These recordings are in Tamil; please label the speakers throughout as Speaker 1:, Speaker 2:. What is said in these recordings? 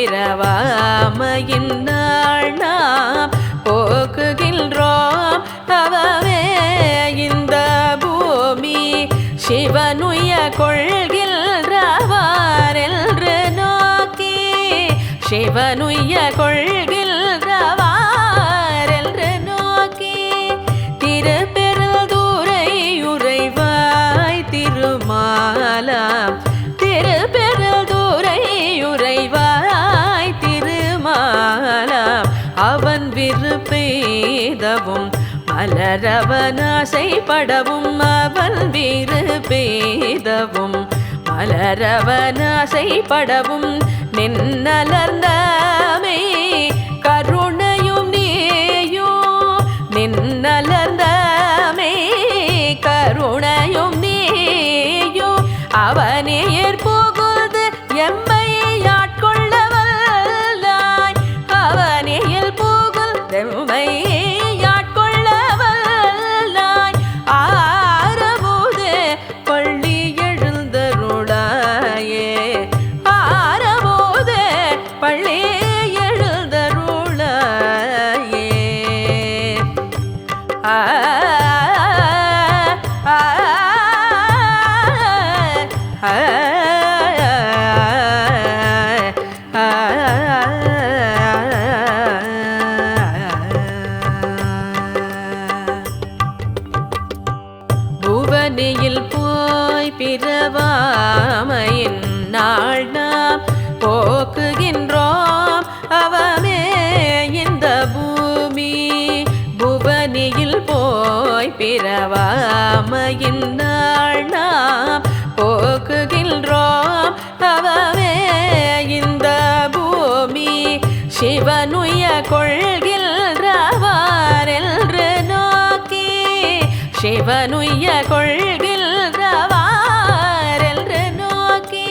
Speaker 1: பிறவாமையின் நாள் நாம் போக்குகின்றோம். அவவே இந்த பூமி சிவனுய கொள்கின்றவார் என்று நோக்கி. சிவனுய கொள் மலரவனாசை படவும் அவள் வீறு பேதவும். மலரவனாசை படவும் நின்னலர்ந்தமே. Yeah. சிவனுய்ய கொள்கின்றவாரென்று நோக்கி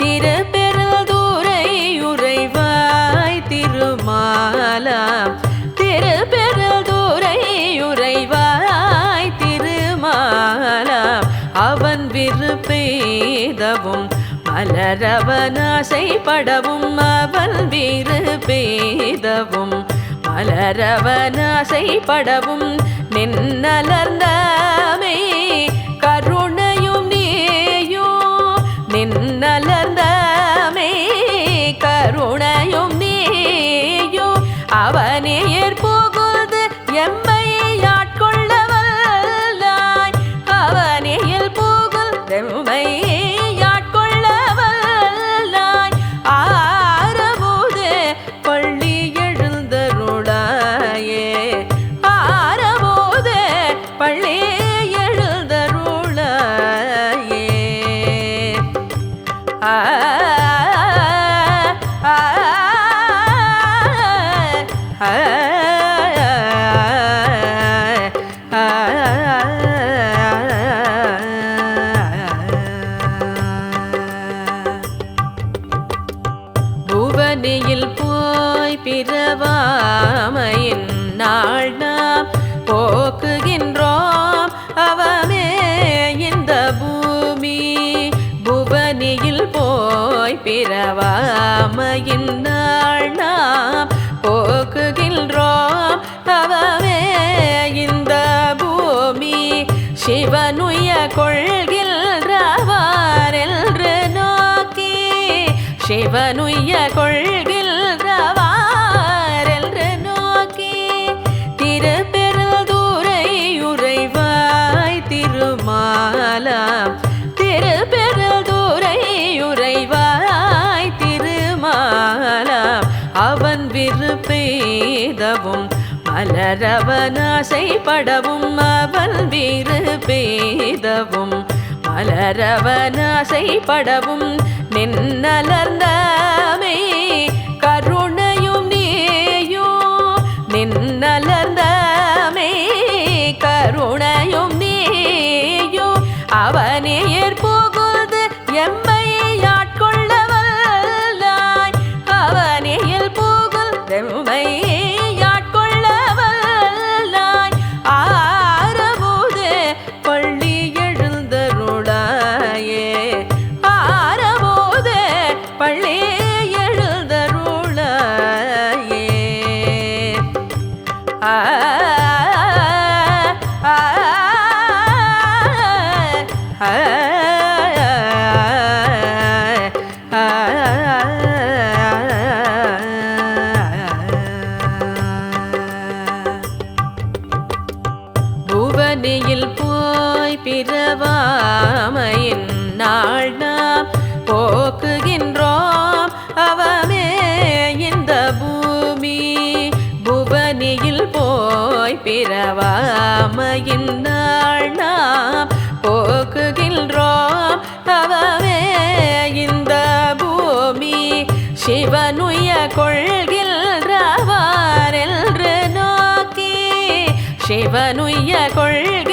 Speaker 1: திருப்பெருள் தூரை உறைவாய் திருமாலா திருப்பெருள் தூரை உறைவாய் திருமாலா அவன் விருப்பேதவும் மலரவனாசை படவும் அவன் விருப்பேதவும் மலரவனாசை படவும் நின்னலர்ந்தமே. சிவனுய கொள்கின்றவார் என்று நோக்கி சிவனுய கொள் மலரவனாசை படவும் அவள் வீறு பேதவும். மலரவனாசை படவும் நின்னலர்ந்தமே பிறவாமையின் நாள் நாம் போக்குகின்றோம். அவமே இந்த பூமி புவனியில் போய் பிறவாமையின் நாள் நாம் போக்குகின்றோம். அவமே இந்த பூமி சிவனுய கொள்கின்றவார் என்று நோக்கி சிவனுய கொள்கின்றவார்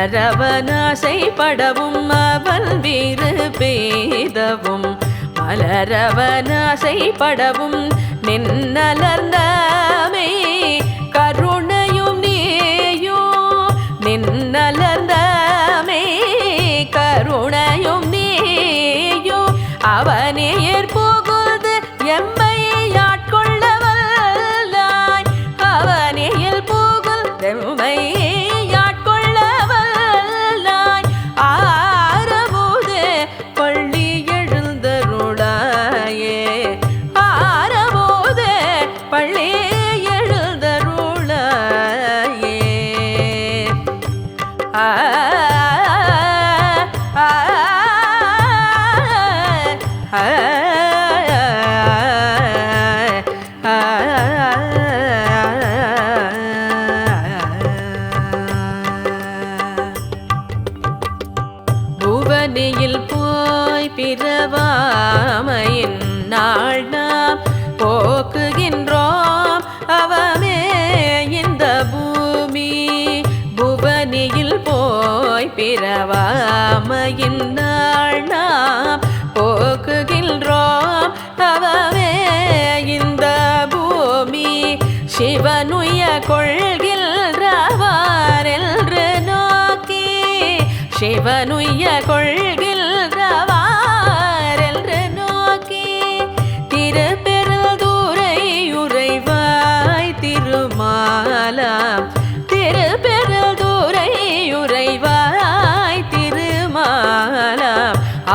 Speaker 1: மலரவனாசைப்படவும் அவன் விருப்பேதவும் மலரவனாசைப்படவும் நின்னலர்ந்தமே கருணையும் நீயும் நின்னலர்ந்தமே கருணையும் நீயும் அவனே ஏற்போ சிவனுய கொள்கின்றவார் என்று நோக்கி சிவனுய கொள்கின்றவார் என்று நோக்கி திருப்பெருந்துரை உறைவாய் திருமாலாம் திருப்பெருந்துரை உறைவாய் திருமாலா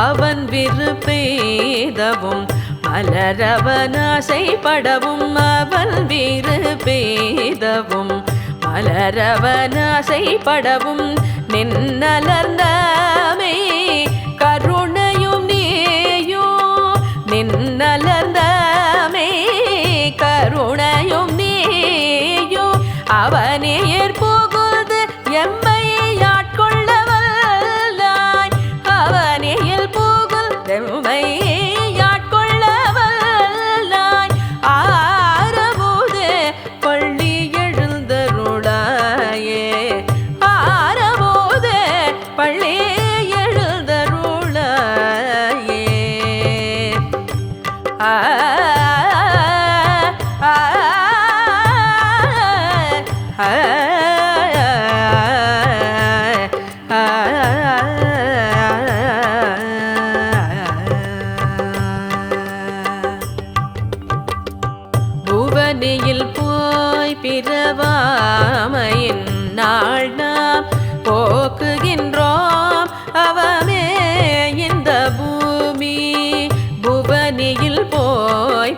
Speaker 1: அவன் விருப்பேதவும் மலரவனாசைப்படவும் அவள் வீறு பேதவும். மலரவனாசைப்படவும் நின்னலர்ந்தமே. கருணையும் நீயும் நின்னலர்ந்த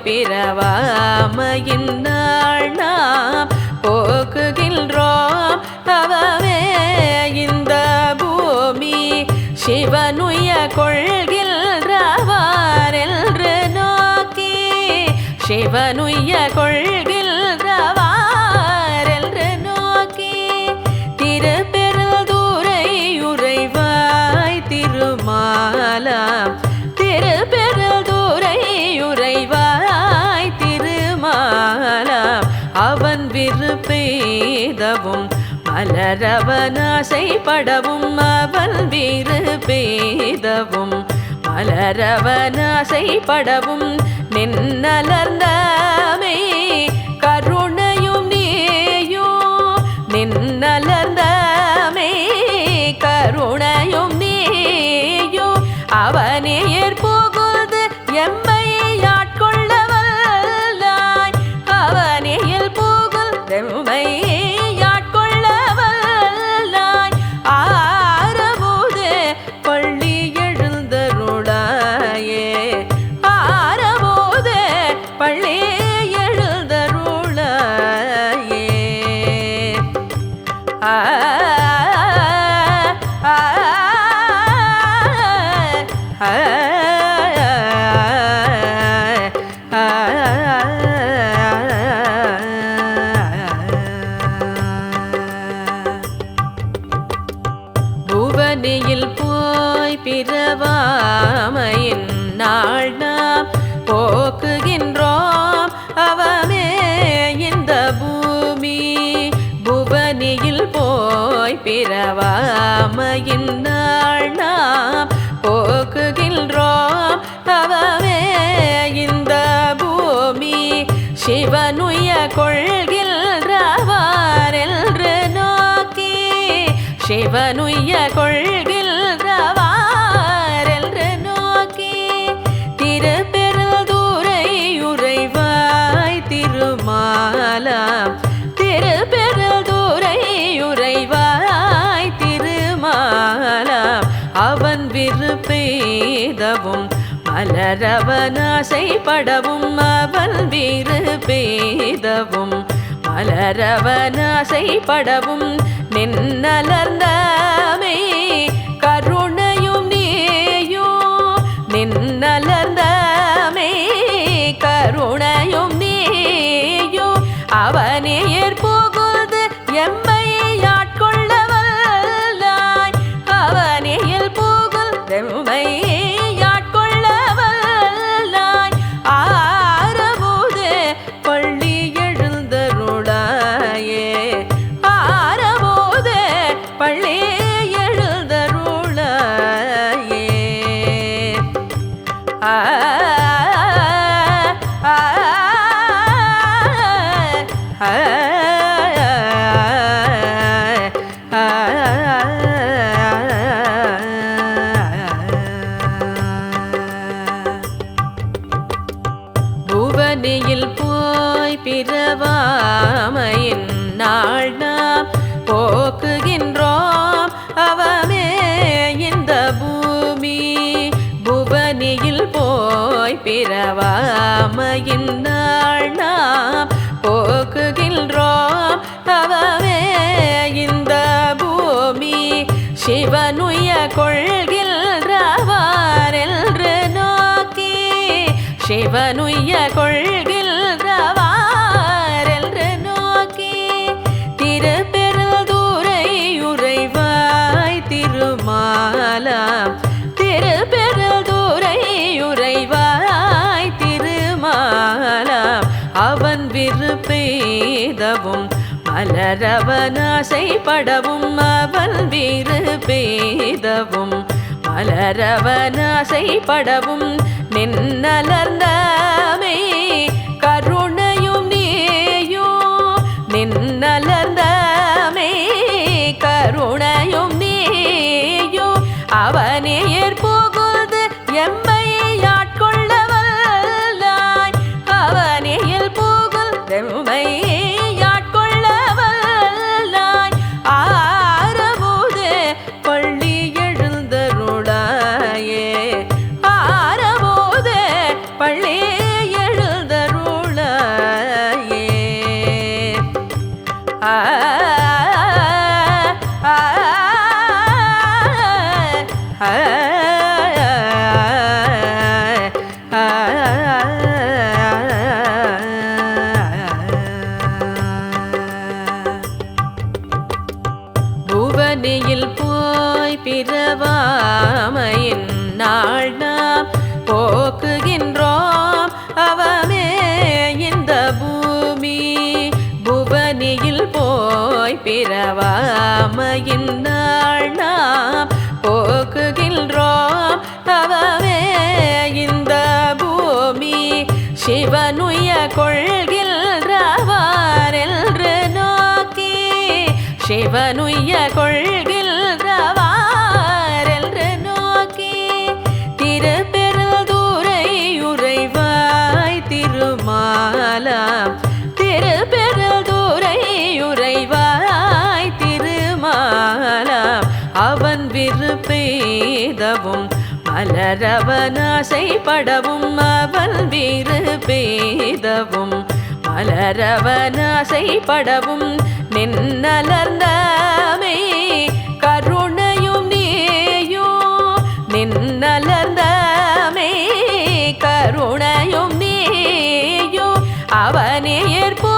Speaker 1: பிறவாமையின் நாள் நாம் போக்குகின்றோம் அவவே இந்த பூமி. சிவனுய கொள்கின்றவார் என்று நோக்கி சிவனுய கொள் விருப்பேதவும் மலரவனாசைப்படவும் அவன் விருப்பேதவும் மலரவனாசைப்படவும் நின்னலர்ந்தமே கருணையும் நீயோ நின்னலர்ந்தமே கருணையும் நீயோ அவனையே பிறவாமையின் நாள் நாம் போக்குகின்றோம். அவமே இந்த பூமி சிவனுய கொள்கின்றவார் என்று நோக்கி சிவனுய கொள் மலரவனாசைப்படவும் அவள் வீறு பேதவும். மலரவனாசைப்படவும் நின்னலர்ந்தமே. கருணையும் நீயும் நின் 啊 பிறவாமையின் நாள் நாம் போக்குகின்றோம் அவவே இந்த பூமி சிவனுய கொள்கின்றவார் என்று நோக்கி சிவனுய கொள் மலரவனாசைப்படவும் அவன் விருப்பேதவும் மலரவனாசைப்படவும் நின்னலர்ந்த 哎哎。சிவனுய கொள்கின்றவார் என்று நோக்கி திருப்பெருந்துரை உறைவாய் திருமாலா திருப்பெருள் தூரை உறைவாய் திருமாலா அவன் விருப்பேதவும் மலரவனாசைப்படவும் அவன் விருப்பேதவும் மலரவனாசைப்படவும் நின்னலர்ந்தமே கருணையும் நீயும் நின்னலர்ந்தமே கருணையும் நீயும். அவனே ஏற்போ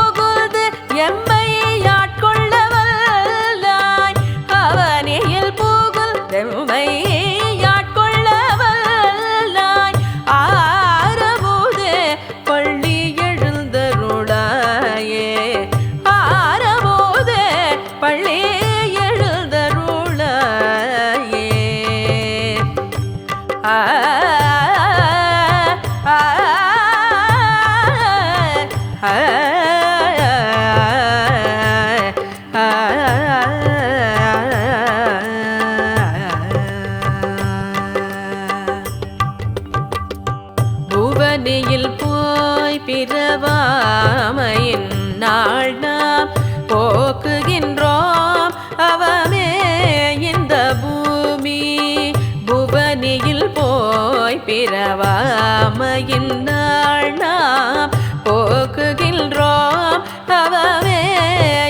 Speaker 1: பிறவாமையின் நாள் நாம் போக்குகின்றோம் அவவே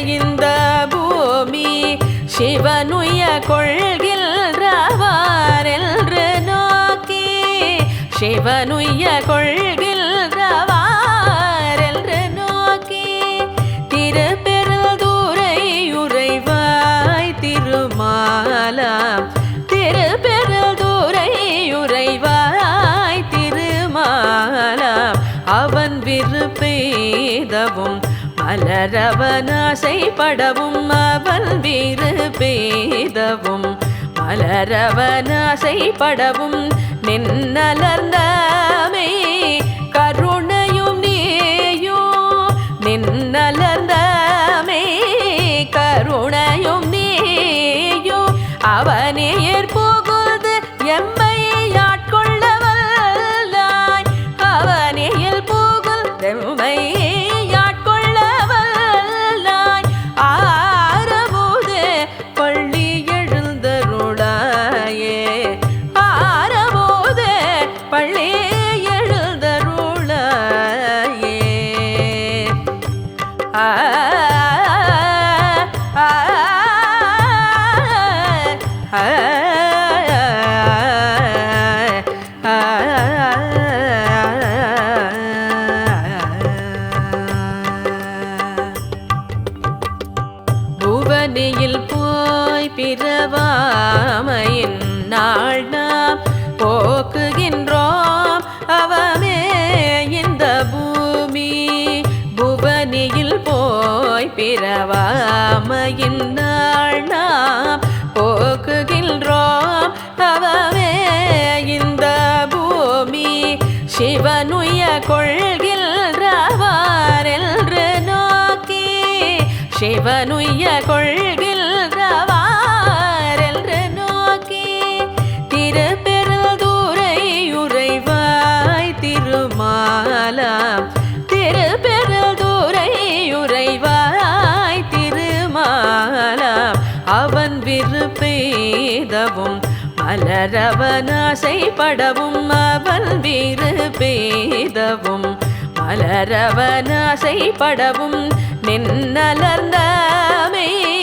Speaker 1: இந்த பூமி. சிவனுய கொள்கின்றவார் என்று நோக்கி. சிவனுய கொள் மலரவனாசைப்படவும் அவள் வீறு பேதவும். மலரவனாசைப்படவும் நின்னலர்ந்தமே கருணையும் நீயும் நின்னலர்ந்தமே கருணையும் நீயும் அவனையே பிறவாமையின் நாள் நாம் போக்குகின்றோம். அவமே இந்த பூமி புவனியில் போய் பிறவாமையின் நாள் நாம் போக்குகின்றோம். அவமே இந்த பூமி சிவனுய கொள்கின்றவார் என்று நோக்கி சிவனுய கொள் மலரவனாசைப்படவும் அவள் வீறு பேதவும். மலரவனாசைப்படவும் நின்னலர்ந்தமே